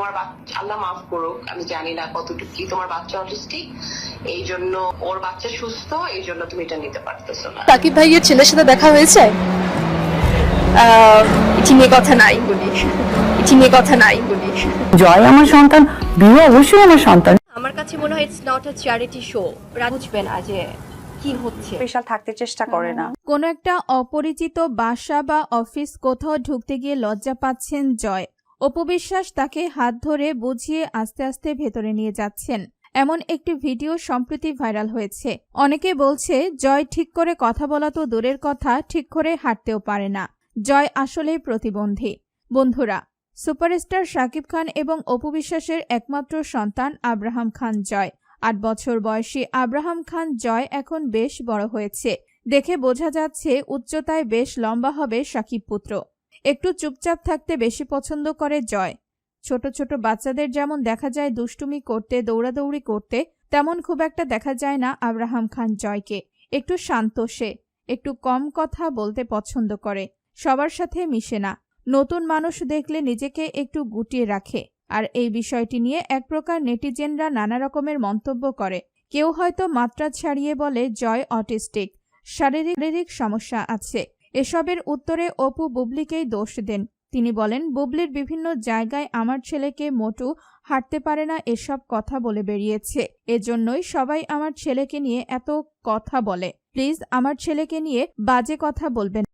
তোমার বাচ্চা আল্লাহ মাফ করুক আমি জানি না কতটুকু কি তোমার বাচ্চা অটিস্টিক এই জন্য ওর বাচ্চা সুস্থ এই জন্য তুমি এটা নিতে পারতেছো না। সাকিব ভাইয়ের ছেলের সাথে দেখা হয়েছে? এটি নিয়ে কথা নাই বলি। এটি নিয়ে কথা নাই বলি। জয় আমার সন্তান বিয়ে অবশ্যই আমার সন্তান। আমার কাছে মনে হয় it's not a charity show বুঝবে না যে কি হচ্ছে। স্পেশাল থাকতে চেষ্টা করে না। কোনো একটা অপরিচিত বাসা বা অফিস কোথাও ঢুকতে গিয়ে লজ্জা পাচ্ছেন জয়। অপবিশ্বাস তাকে হাত ধরে বুঝিয়ে আস্তে আস্তে ভেতরে নিয়ে যাচ্ছেন। এমন একটি ভিডিও সম্প্রতি ভাইরাল হয়েছে। অনেকে বলছে, জয় ঠিক করে কথা বলা তো দূরের কথা, ঠিক করে হাঁটতেও পারে না। জয় আসলেই প্রতিবন্ধী। বন্ধুরা, সুপারস্টার শাকিব খান এবং অপু বিশ্বাসের একমাত্র সন্তান আব্রাহাম খান জয়। আট বছর বয়সী আব্রাহাম খান জয় এখন বেশ বড় হয়েছে। দেখে বোঝা যাচ্ছে, উচ্চতায় বেশ লম্বা হবে সাকিব পুত্র। একটু চুপচাপ থাকতে বেশি পছন্দ করে জয়। ছোট ছোট বাচ্চাদের যেমন দেখা যায় দুষ্টুমি করতে, দৌড়াদৌড়ি করতে, তেমন খুব একটা দেখা যায় না আব্রাহাম খান জয়কে। একটু শান্ত সে, একটু কম কথা বলতে পছন্দ করে, সবার সাথে মিশে না। নতুন মানুষ দেখলে নিজেকে একটু গুটিয়ে রাখে আর এই বিষয়টি নিয়ে এক প্রকার নেটিজেনরা নানা রকমের মন্তব্য করে। কেউ হয়তো মাত্রা ছাড়িয়ে বলে, জয় অটিস্টিক, শারীরিক শারীরিক সমস্যা আছে। এসবের উত্তরে অপু বুবলিকেই দোষ দেন। তিনি বলেন, বুবলির বিভিন্ন জায়গায় আমার ছেলেকে মোটু হাঁটতে পারে না, এসব কথা বলে বেরিয়েছে। এজন্যই সবাই আমার ছেলেকে নিয়ে এত কথা বলে। প্লিজ, আমার ছেলেকে নিয়ে বাজে কথা বলবেন